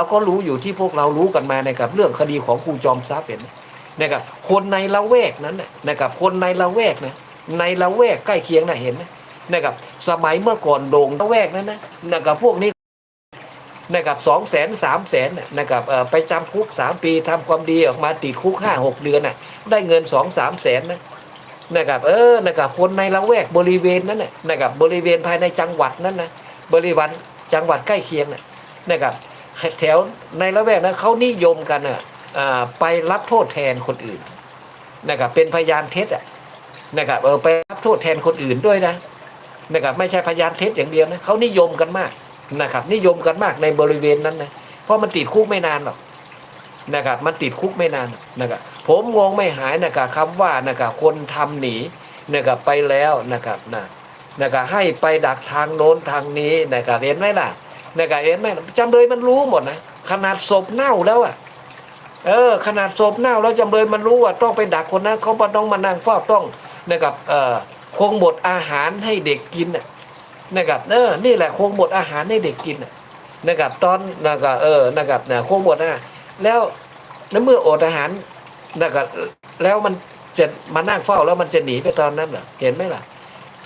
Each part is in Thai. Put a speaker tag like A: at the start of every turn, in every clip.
A: เราก็รู้อยู่ที่พวกเรารู้กันมานะครับเรื่องคดีของครูจอมทรัพย์เห็นไหมนะครับคนในละแวกนั้นนะนะครับคนในละแวกนะในละแวกใกล้เคียงนะเห็นไหมนะครับสมัยเมื่อก่อนโด่งละแวกนั้นนะนะครับพวกนี้นะครับสองแสนสามแสนนะนะครับไปจำคุกสามปีทำความดีออกมาติดคุกห้าหกเดือนน่ะได้เงินสองสามแสนนะนะครับเออนะครับคนในละแวกบริเวณนั้นน่ะนะครับบริเวณภายในจังหวัดนั้นนะบริเวณจังหวัดใกล้เคียงน่ะนะครับ แถวในละแวกนั้นเขานิยมกันอะอ่าไปรับโทษแทนคนอื่นนะครับเป็นพยานเท็จอะนะครับเออไปรับโทษแทนคนอื่นด้วยนะนะครับไม่ใช่พยานเท็จอย่างเดียวนะเขานิยมกันมากนะครับ นิยมกันมากในบริเวณนั้นนะเพราะมันติดคุกไม่นานหรอกนะครับ มันติดคุกไม่นานนะครับผมงงไม่หายนะครับคำว่านะครับคนทำหนีนะครับไปแล้วนะครับนะนะครับให้ไปดักทางโน้นทางนี้นะครับเห็นไหมล่ะ นะครับเห็นไหมจำเลยมันรู้หมดนะขนาดศพเน่าแล้วอะเออขนาดศพเน่าแล้วจำเลยมันรู้ว่าต้องไปดักคนนั้นเขาต้องมานั่งเฝ้าต้องนะครับเอ่อคงหมดอาหารให้เด็กกินน่ะนะครับเออนี่แหละคงหมดอาหารให้เด็กกินน่ะนะครับตอนนะครับเออนะครับนะคงหมดอาหารแล้วแล้วเมื่ออดอาหารนะครับแล้วมันจะมานั่งเฝ้าแล้วมันจะหนีไปตอนนั้นเหรอเห็นไหมล่ะ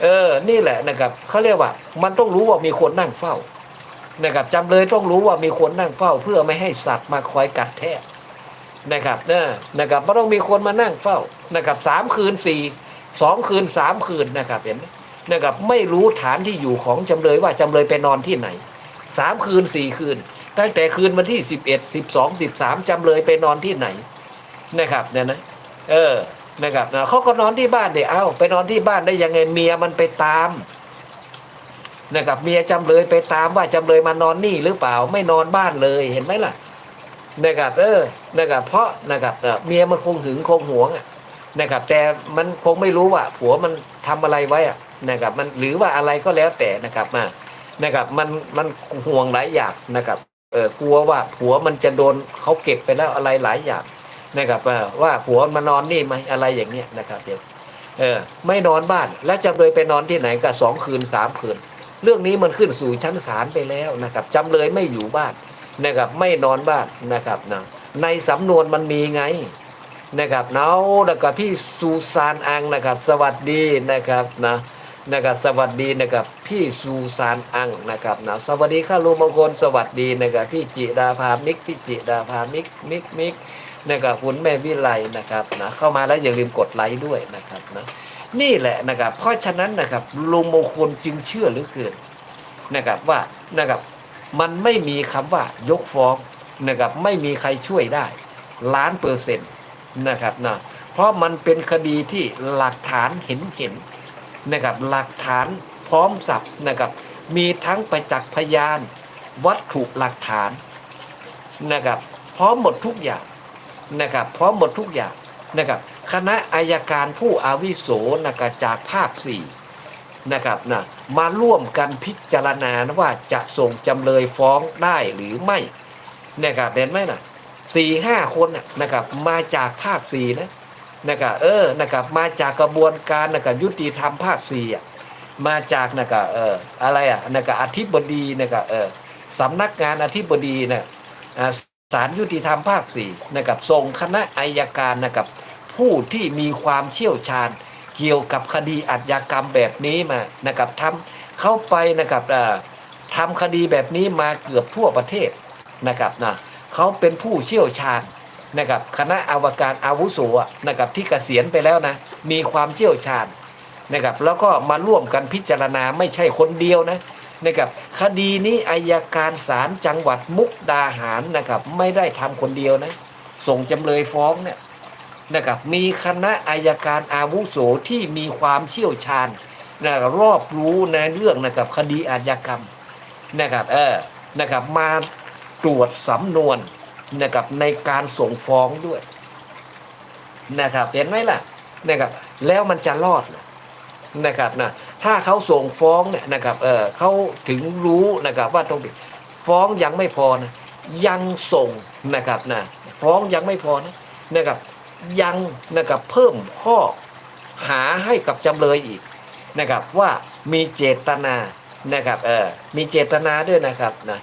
A: เออ นี่แหละนะครับเขาเรียกว่า มันต้องรู้ว่ามีคนนั่งเฝ้า นะครับจำเลยต้องรู้ว่ามีคนนั่งเฝ้าเพื่อไม่ให้สัตว์มาคอยกัดแทะนะครับเนะนะครับไม่ต้องมีคนมานั่งเฝ้านะครับสามคืนสี่สองคืนสามคืนนะครับเห็นไหมนะครับไม่รู้ฐานที่อยู่ของจำเลยว่าจำเลยไปนอนที่ไหนสามคืนสี่คืน ตั้งแต่คืนวันที่สิบเอ็ดสิบสองสิบสามจำเลยไปนอนที่ไหนนะครับเนี่ยนะเออนะครับนะเขาก็นอนที่บ้านเดี๋ยวเอาไปนอนที่บ้านได้ยังไงเมียมันไปตาม นะครับเมียจำเลยไปตามว่าจำเลยมานอนนี่หรือเปล่าไม่นอนบ้านเลยเห็นไหมล่ะนะครับเออนะครับเพราะนะครับเมียมันคงหึงคงหวงนะครับ แต่มันคงไม่รู้ว่าผัวมันทำอะไรไว้นะครับ มันหรือว่าอะไรก็แล้วแต่นะครับมานะครับมันมันห่วงหลายอย่างนะครับเออกลัวว่าผัวมันจะโดนเขาเก็บไปแล้วอะไรหลายอย่างนะครับว่าผัวมานอนนี่ไหมอะไรอย่างเนี้ยนะครับเดี๋ยวเออไม่นอนบ้านแล้วจำเลยไปนอนที่ไหนก็สองคืนสามคืน เรื่องนี้มันขึ้นสู่ชั้นศาลไปแล้วนะครับจำเลยไม่อยู่บ้านนะครับไม่นอนบ้านนะครับนะในสำนวนมันมีไงนะครับเนาแล้วก็พี่ซูซานอังนะครับ สวัสดีนะครับนะนะครับสวัสดีนะครับพี่ซูซานอังนะครับนะสวัสดีค่ะลุงมงคลสวัสดีนะครับพี่จิดาภามิกพี่จิดาภามิกมิกมิกนะครับคุณแม่วิไลนะครับนะเข้ามาแล้วอย่าลืมกดไลค์ด้วยนะครับนะ นี่แหละนะครับ เพราะฉะนั้นนะครับลุงมงคลจึงเชื่อหลือเกินนะครับว่านะครับมันไม่มีคำว่ายกฟ้องนะครับไม่มีใครช่วยได้ล้านเปอร์เซ็นต์นะครับนะเพราะมันเป็นคดีที่หลักฐานเห็นเห็นนะครับหลักฐานพร้อมสับนะครับมีทั้งประจักษ์พยาน วัตถุหลักฐานนะครับพร้อมหมดทุกอย่างนะครับพร้อมหมดทุกอย่าง นะครับคณะอายการผู้อาวิโสนะครับจากภาคสี่นะครับนะมาร่วมกันพิจารณานะว่าจะส่งจำเลยฟ้องได้หรือไม่นะครับเห็นไหมนะสี่ห้าคนนะนะครับมาจากภาคสี่นะนะครับเออนะครับมาจากกระบวนการนะครับยุติธรรมภาคสี่อะมาจากนะครับเอออะไรอะนะครับอธิบดีนะครับเออสำนักงานอธิบดีนะอ่าศาลยุติธรรมภาคสี่นะครับส่งคณะอายการนะครับ ผู้ที่มีความเชี่ยวชาญ เกี่ยวกับคดีอาชญากรรมแบบนี้มานะครับทำเข้าไปนะครับทำคดีแบบนี้มาเกือบทั่วประเทศนะครับนะเขาเป็นผู้เชี่ยวชาญนะครับคณะอวการอาวุโสนะครับที่เกษียณไปแล้วนะมีความเชี่ยวชาญนะครับแล้วก็มาร่วมกันพิจารณาไม่ใช่คนเดียวนะนะครับคดีนี้อายการศาลจังหวัดมุกดาหารนะครับไม่ได้ทำคนเดียวนะส่งจำเลยฟ้องเนี่ย นะครับมีคณะอายการอาวุโสที่มีความเชี่ยวชาญนะครับรอบรู้ในเรื่องนะครับคดีอาญากรรมนะครับเออนะครับมาตรวจสำนวนนะครับในการส่งฟ้องด้วยนะครับเห็นไหมล่ะนะครับแล้วมันจะรอดนะครับนะถ้าเขาส่งฟ้องเนี่ยนะครับเออเขาถึงรู้นะครับว่าต้องฟ้องยังไม่พอนะยังส่งนะครับนะฟ้องยังไม่พอนะนะครับ ยังนะครับเพิ่มข้อหาให้กับจำเลยอีกนะครับว่ามีเจตนานะครับเออมีเจตนาด้วยนะครับนะ